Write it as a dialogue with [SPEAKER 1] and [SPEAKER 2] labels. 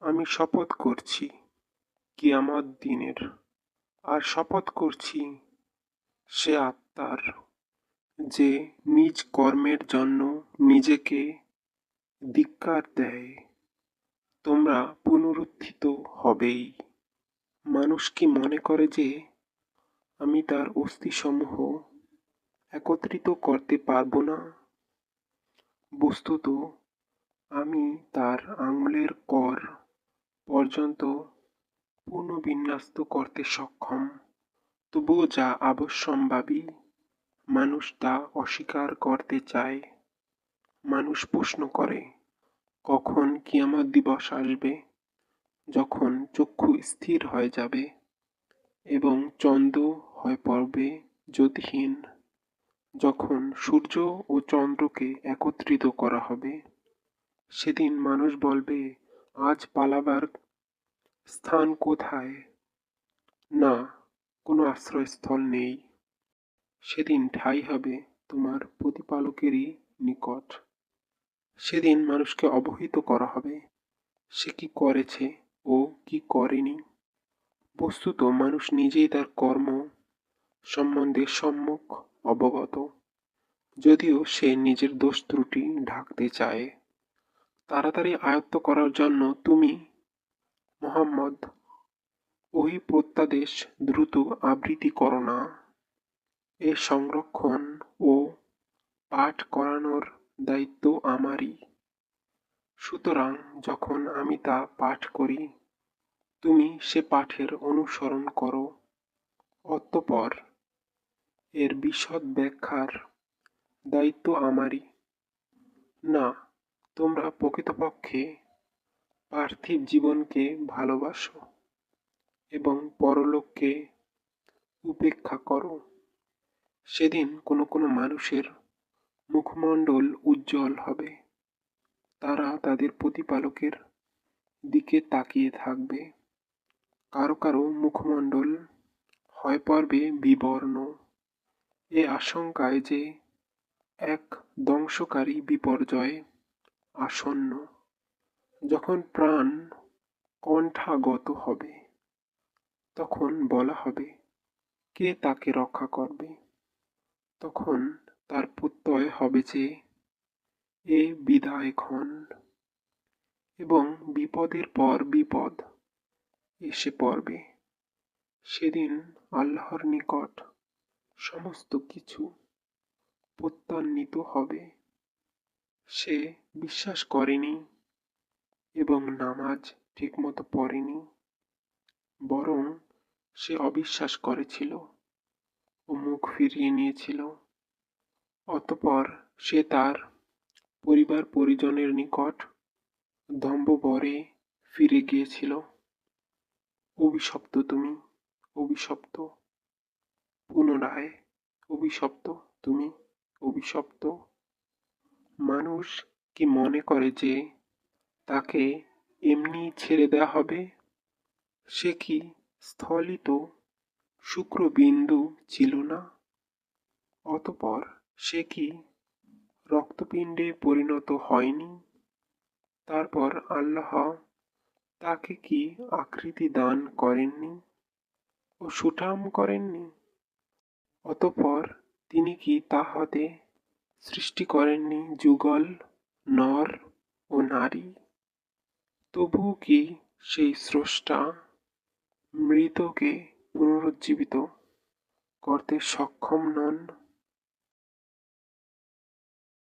[SPEAKER 1] আমি শপথ করছি কিয়ামত দিনের। আর শপথ করছি সে আত্মার, যে নিজ কর্মের জন্য নিজেকে ধিক্কার দেয়। তোমরা পুনরুত্থিত হবেই। মানুষ কি মনে করে যে আমি তার অস্থিসমূহ একত্রিত করতে পারব না? বস্তুত আমি তার আঙুলের কর পর্যন্ত পুনর্বিন্যস্ত করতে সক্ষম। তবুও যা আবশ্যম্ভাবী, মানুষ তা অস্বীকার করতে চায়। মানুষ প্রশ্ন করে, কখন কিয়ামত দিবস আসবে? যখন চক্ষু স্থির হয়ে যাবে এবং চন্দ্র হয়ে পড়বে জ্যোতিহীন। যখন সূর্য ও চন্দ্রকে একত্রিত করা হবে, সেদিন মানুষ বলবে আজ পালাবার স্থান কোথায়? না, কোনো আশ্রয়স্থল নেই। সেদিন ঠাঁই হবে তোমার প্রতিপালকেরই নিকট। সেদিন মানুষকে অবহিত করা হবে। সে কি করেছে ও কি করেনি? বস্তুত মানুষ নিজেই তার কর্ম সম্বন্ধে সম্মুখ অবগত। যদিও সে নিজের দোষ ত্রুটি ঢাকতে চায়। তাড়াতাড়ি আয়ত্ত করার জন্য তুমি, মোহাম্মদ, ওই প্রত্যাদেশ দ্রুত আবৃত্তি করো না। এ সংরক্ষণ ও পাঠ করানোর দায়িত্ব আমারই। সুতরাং যখন আমি তা পাঠ করি, তুমি সে পাঠের অনুসরণ করো। অতঃপর এর বিশদ ব্যাখ্যার দায়িত্ব আমারই। না তোমরা প্রকৃতপক্ষে পার্থিব জীবনকে ভালোবাসো এবং পরলোককে উপেক্ষা করো। সেদিন কোনো কোনো মানুষের মুখমণ্ডল উজ্জ্বল হবে। তারা তাদের প্রতিপালকের দিকে তাকিয়ে থাকবে। কারও কারও মুখমণ্ডল হয় পড়বে বিবর্ণ। এ আশঙ্কায় যে এক ধ্বংসকারী বিপর্যয় আসন্ন। যখন প্রাণ কণ্ঠাগত হবে, তখন বলা হবে, কে তাকে রক্ষা করবে? তখন তার প্রত্যয় হবে যে, এ বিদায় ক্ষণ এবং বিপদের পর বিপদ এসে পড়বে। সেদিন আল্লাহর নিকট সমস্ত কিছু প্রত্যান্বিত হবে। সে বিশ্বাস করেনি এবং নামাজ ঠিকমতো পড়েনি, বরং সে অবিশ্বাস করেছিল ও মুখ ফিরিয়ে নিয়েছিল। অতপর সে তার পরিবার পরিজনের নিকট দম্ভবরে ফিরে গিয়েছিল। অভিশপ্ত তুমি, অভিশপ্ত। পুনরায় অভিশপ্ত তুমি, অভিশপ্ত। মানুষ কি মনে করে যে তাকে এমনি ছেড়ে দেওয়া হবে? সে কি স্থলিত শুক্রবিন্দু ছিল না? অতপর সে কি রক্তপিণ্ডে পরিণত হয়নি? তারপর আল্লাহ তাকে কি আকৃতি দান করেননি ও সুঠাম করেননি? অতপর তিনি কি তাহাতে সৃষ্টি করেননি যুগল, নর ও নারী। তবুও কি সেই স্রষ্টা মৃতকে পুনরুজ্জীবিত করতে সক্ষম নন?